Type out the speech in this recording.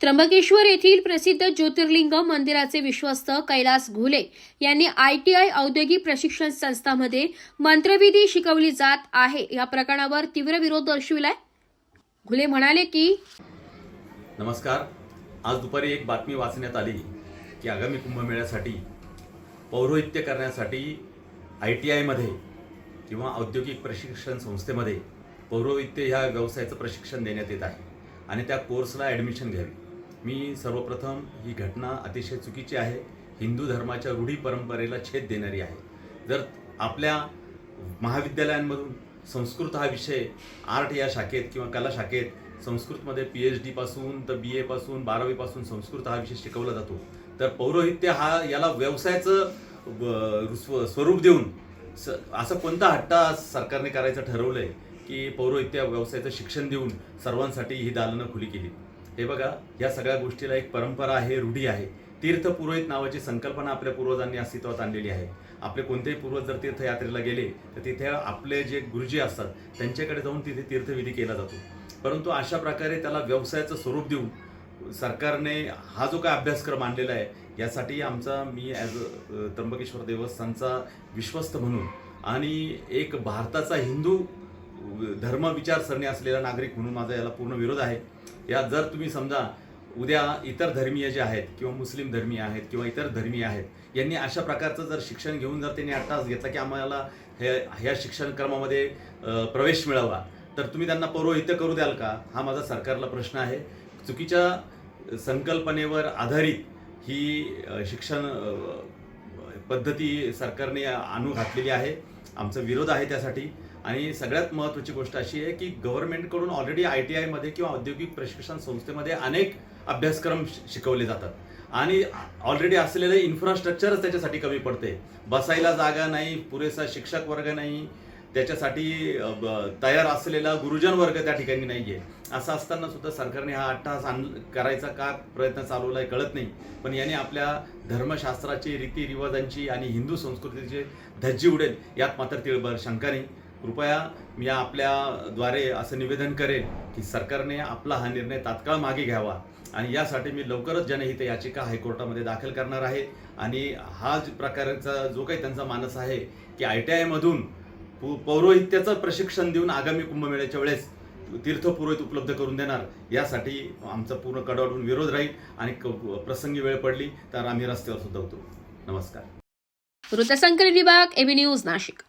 त्र्यंबकेश्वर येथील प्रसिद्ध ज्योतिर्लिंग मंदिराचे विश्वस्त कैलास घुले यांनी आयटीआय औद्योगिक प्रशिक्षण संस्थामध्ये मंत्रविधी शिकवली जात आहे. या प्रकरणावर तीव्र विरोध दर्शविलाय. घुले म्हणाले की नमस्कार. आज दुपारी एक बातमी वाचण्यात आली की आगामी कुंभमेळ्यासाठी पौरोहित्य करण्यासाठी आय टी आयमध्ये किंवा औद्योगिक प्रशिक्षण संस्थेमध्ये पौरोहित्य ह्या व्यवसायाचं प्रशिक्षण देण्यात येत आहे आणि त्या कोर्सला ॲडमिशन घ्यावी. मी सर्वप्रथम ही घटना अतिशय चुकीची आहे. हिंदू धर्माच्या रूढी परंपरेला छेद देणारी आहे. जर आपल्या महाविद्यालयांमधून संस्कृत हा विषय आर्ट या शाखेत किंवा कला शाखेत संस्कृतमध्ये पी एच डीपासून तर बी एपासून बारावीपासून संस्कृत हा विषय शिकवला जातो तर पौरोहित्य हा याला व्यवसायाचं स्व- स्वरूप देऊन स असं कोणता हट्टा सरकारने करायचं ठरवलं आहे की पौरोहित्य व्यवसायाचं शिक्षण देऊन सर्वांसाठी ही दालनं खुली केली हे बघा या सगळ्या गोष्टीला एक परंपरा आहे रूढी आहे. तीर्थ पुरोहित नावाची संकल्पना आपल्या पूर्वजांनी अस्तित्वात आणलेली आहे. आपले कोणतेही पूर्वज जर तीर्थयात्रेला गेले तर तिथे आपले जे गुरुजी असतात त्यांच्याकडे जाऊन तिथे तीर्थविधी केला जातो. परंतु अशा प्रकारे त्याला व्यवसायाचं स्वरूप देऊन सरकारने हा जो काय अभ्यासक्रम आणलेला आहे यासाठी आमचा मी ॲज अ त्र्यंबकेश्वर देवस्थानचा विश्वस्त म्हणून आणि एक भारताचा हिंदू धर्म विचारसरणी असलेला नागरिक म्हणून माझा याला पूर्ण विरोध आहे. या जर तुम्ही समजा उद्या इतर धर्मीय जे आहेत किंवा मुस्लिम धर्मीय आहेत किंवा इतर धर्मीय आहेत यांनी अशा प्रकारचं जर शिक्षण घेऊन जर त्यांनी अट्टास घेतला की आम्हाला हे ह्या शिक्षण क्रमामध्ये प्रवेश मिळावा तर तुम्ही त्यांना पौरोहित्य करू द्याल का? हा माझा सरकारला प्रश्न आहे. चुकीच्या संकल्पनेवर आधारित ही शिक्षण पद्धती सरकारने आणू घातलेली आहे. आमचा विरोध आहे त्यासाठी. आणि सगळ्यात महत्त्वाची गोष्ट अशी आहे की गव्हर्नमेंटकडून ऑलरेडी आय टी आयमध्ये किंवा औद्योगिक प्रशिक्षण संस्थेमध्ये अनेक अभ्यासक्रम शिकवले जातात. आणि ऑलरेडी असलेलं इन्फ्रास्ट्रक्चरच त्याच्यासाठी कमी पडते. बसायला जागा नाही पुरेसा शिक्षक वर्ग नाही त्याच्यासाठी तयार असलेला गुरुजन वर्ग त्या ठिकाणी नाही आहे असं असताना सुद्धा सरकारने हा अट्टहास आण करायचा का प्रयत्न चालवला आहे कळत नाही. पण याने आपल्या धर्मशास्त्राची रीतिरिवाजांची आणि हिंदू संस्कृतीची धज्जी उडेल यात मात्र तिळभर शंका नाही. कृपया मी आपल्याद्वारे असं निवेदन करेन की सरकारने आपला हा निर्णय तात्काळ मागे घ्यावा. आणि यासाठी मी लवकरच जनहित याचिका हायकोर्टामध्ये दाखल करणार आहे. आणि हा प्रकारचा जो काही त्यांचा मानस आहे की आय टी आयमधून पौ पौरोहित्याचं प्रशिक्षण देऊन आगामी कुंभमेळ्याच्या वेळेस तीर्थपुरोहित उपलब्ध करून देणार. यासाठी आमचा पूर्ण कडाडून विरोध राहील आणि प्रसंगी वेळ पडली तर आम्ही रस्त्यावर सुद्धा होतो नमस्कार. वृत्तसंकलन विभाग एबी न्यूज नाशिक.